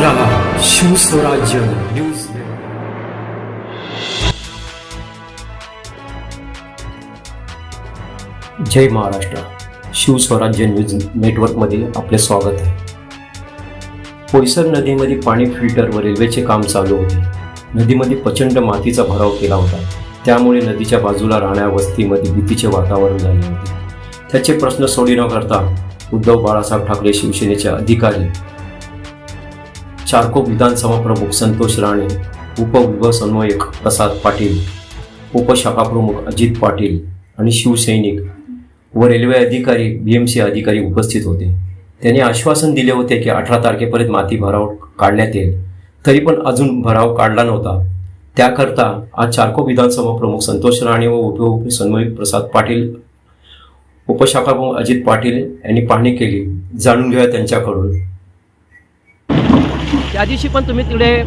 पाहत शिवस्वराज्य न्यूज जय महाराष्ट्र. शिवस्वराज्य न्यूज नेटवर्कमध्ये आपले स्वागत आहे. पोयसर नदीमध्ये पाणी फिल्टर व रेल्वेचे काम चालू होते. नदीमध्ये प्रचंड मातीचा भराव केला होता. त्यामुळे नदीच्या बाजूला राहण्या वस्तीमध्ये भीतीचे वातावरण झाले होते. त्याचे प्रश्न सोडी न करता उद्धव बाळासाहेब ठाकरे शिवसेनेचे अधिकारी चारकोप विधानसभा प्रमुख संतोष राणे उपविभागसमन्वयक प्रसाद पाटील उपशाखाप्रमुख अजित पाटील आणि शिवसैनिक व रेल्वे अधिकारी बी एम सी अधिकारी उपस्थित होते. त्यांनी आश्वासन दिले होते की अठरा तारखेपर्यंत माती भराव काढण्यात येईल. तरी पण अजून भराव काढला नव्हता. त्याकरता आज चारको विधानसभा प्रमुख संतोष राणे व उपसमन्वयक प्रसाद पाटील उपशाखाप्रमुख अजित पाटील यांनी पाहणी केली. जाणून घेऊया त्यांच्याकडून. त्या दिवशी पण तुम्ही तिकडे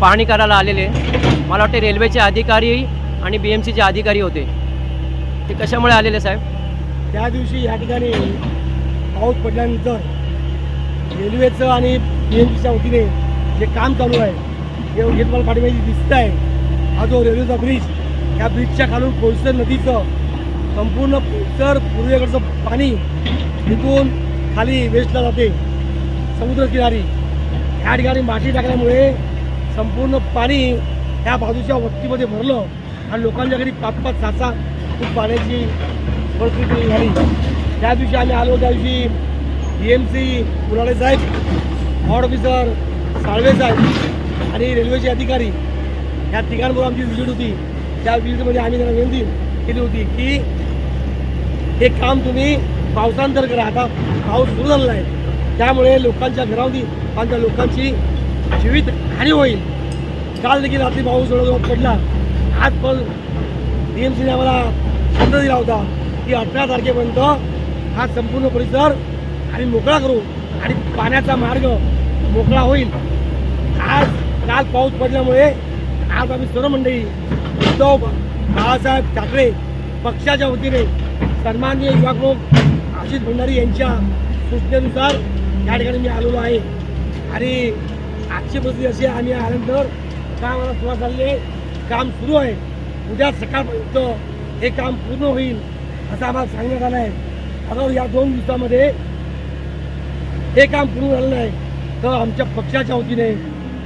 पाहणी करायला आलेले. मला वाटते रेल्वेचे अधिकारी आणि बी एम सीचे अधिकारी होते. ते कशामुळे आलेले साहेब? त्या दिवशी या ठिकाणी पाऊस पडल्यानंतर रेल्वेचं आणि बी एम सीच्या वतीने जे काम चालू आहे हे हे तुम्हाला पाठीमागे दिसत आहे. हा जो रेल्वेचा ब्रिज या ब्रिजच्या खालून पोयसर नदीचं संपूर्ण पोयसर पूर्वेकडचं पाणी तिथून खाली वेस्टला जाते. समुद्रकिनारी. ह्या ठिकाणी माती टाकल्यामुळे संपूर्ण पाणी ह्या बाजूच्या वस्तीमध्ये भरलं आणि लोकांच्या घरी पाच पाच सात सात खूप पाण्याची परिस्थिती झाली. त्या दिवशी आम्ही आलो त्या दिवशी बी एम सी पुराणे साहेब वॉर्ड ऑफिसर साळवे साहेब आणि रेल्वेचे अधिकारी ह्या तिघांबरोबर आमची विजिट होती. त्या विजिटमध्ये आम्ही त्यांना विनंती केली होती की हे काम तुम्ही पावसांतर करा. आता पाऊस सुरू झालेला आहे. त्यामुळे लोकांच्या घरावधी आणि त्या लोकांची जीवित हानी होईल. काल देखील रात्री पाऊस जवळजवळ पडला. आज पण डी एम सीने आम्हाला शब्द दिला होता की अठरा तारखेपर्यंत हा संपूर्ण परिसर आम्ही मोकळा करू आणि पाण्याचा मार्ग मोकळा होईल. आज काल पाऊस पडल्यामुळे आज आम्ही सर्व मंडळी उद्धव बाळासाहेब ठाकरे पक्षाच्या वतीने सन्माननीय युवा प्रमुख आशिष भंडारी यांच्या सूचनेनुसार या ठिकाणी मी आलेलो आहे. आणि आजची परिस्थिती अशी आहे, आम्ही आल्यानंतर कामाला सुरुवात झालेली आहे. काम सुरू आहे. उद्या सकाळपर्यंत हे काम पूर्ण होईल असं आम्हाला सांगण्यात आलं आहे. अगर या दोन दिवसामध्ये हे काम पूर्ण झालं नाही तर आमच्या पक्षाच्या वतीने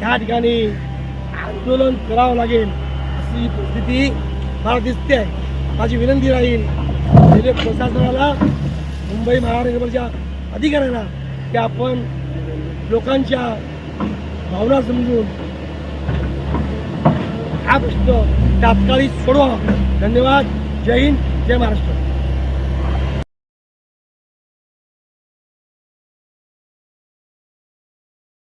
या ठिकाणी आंदोलन करावं लागेल अशी परिस्थिती मला दिसते आहे. माझी विनंती राहील रेल्वे प्रशासनाला मुंबई महानगरपालिकेच्या अधिकाऱ्यांना की आपण लोकांच्या भावना समजून हा प्रश्न तात्काळी सोडवा. धन्यवाद. जय हिंद. जय महाराष्ट्र.